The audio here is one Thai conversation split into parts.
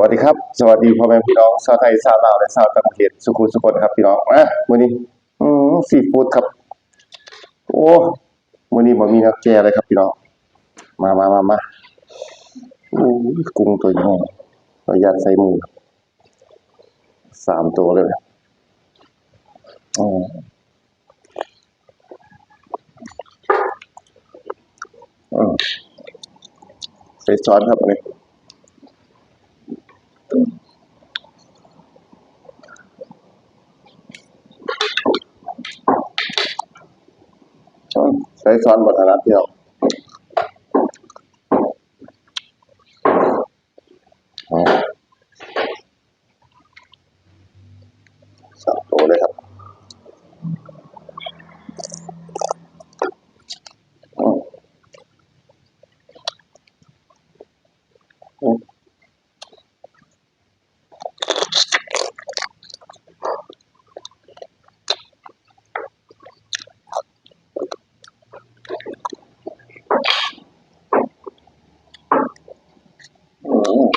วัสดีครับ สวัสดีพ่อแม่พี่น้องชาวไทยชาวลาวและชาวต่างประเทศสุขุสุขนครับพี่น้องอะมื้อนี้อืมซีฟู้ดครับ โอ้มื้อนี้บ่มีนักแก่เลยครับพี่น้องมามามามาโอ้กุ้งตัวใหญ่เรายัดใส่มือสามตัวเลยอ๋ออืมใส่ซอสครับอันนี้ ใช้ซอสบดถนัดเดียวอืมสามตัวเลยครับอืมอืมอืม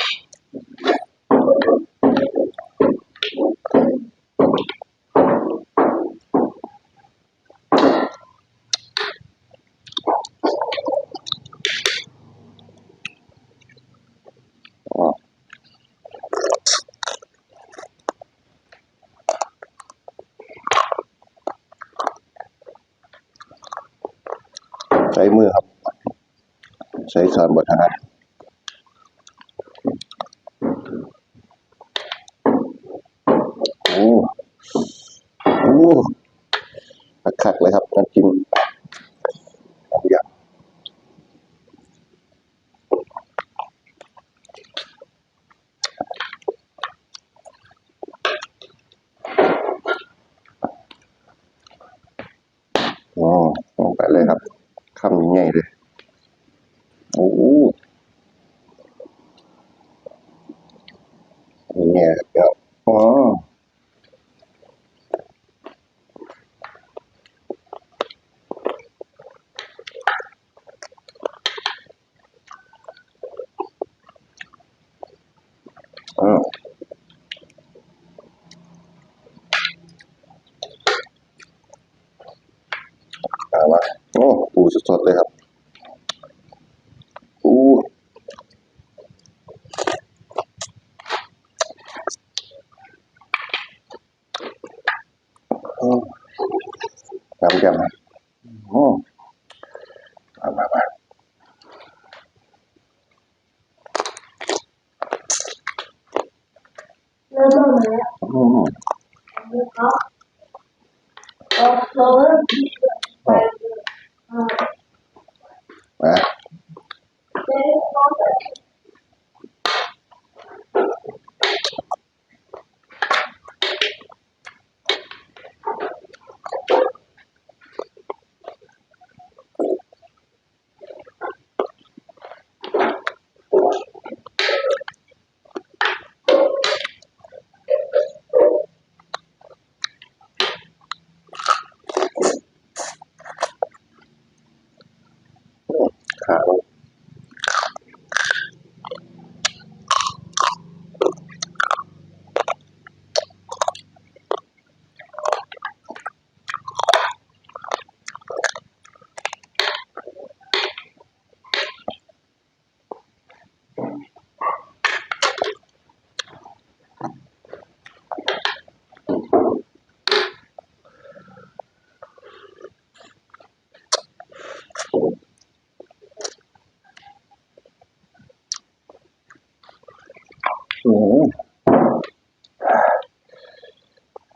อ๋อ ใช้มือครับ ใช้สอนบทนะโอ้โอ้คักๆเลยครับนั่นจิ้มสามอย่างอ๋อลงไปเลยครับ คำใหญ่ๆเลยโอ้โหเนี่ยครับเดี๋ยวอ๋ออ่าเอามา โอ้ปูสดๆเลยครับปูอืมยำยำอืมมามามาเริ่มต้นมาแล้วอืมนะครับเราเราเริ่มที่ไปอ่า มา เจ๊น้องแต่ ข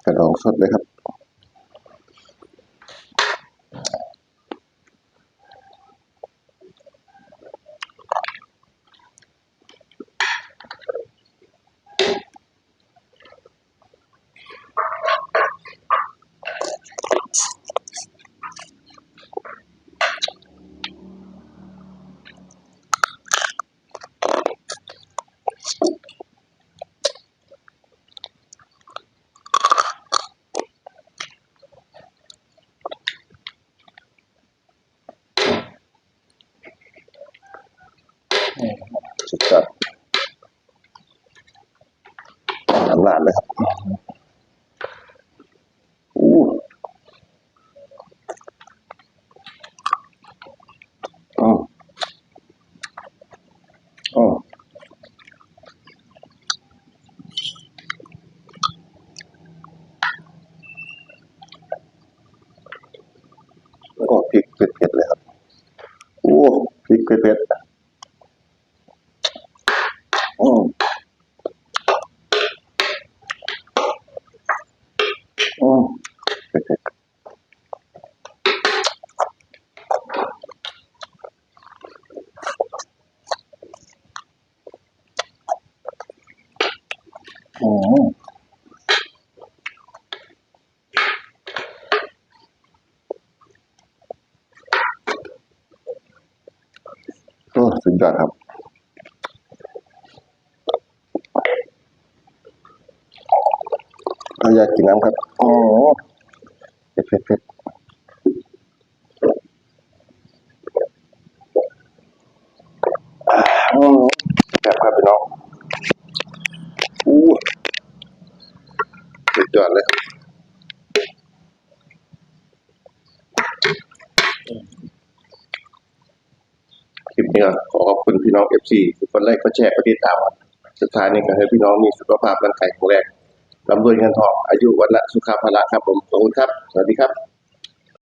กระดองสดเลยครับ สุดยอดนาดเลยครับอู้อืมอืมโอ้พริกเผ็ดๆเลยครับ โอ้พริกเผ็ดๆอืม อืมเผ็ด ๆอืมโอ้สุดยอดครับ อยากกินน้ำครับ โอ๋อเผ็ดเผ็ดเผ็ดอืมแบบครับพี่น้องอู้สุดย อดเลยครับคลิปนี้ขอขอบคุณพี่น้อง FC ทุกคนไลค์ก็แชร์ก็ติดตามครับสุดท้ายนี้ก็ให้พี่น้องมีสุขภาพร่างกายแข็งแรงร่ำรวยเงินทองอายุวันละสุขภาพละครับผมขอบคุณครับ สวัสดีครับ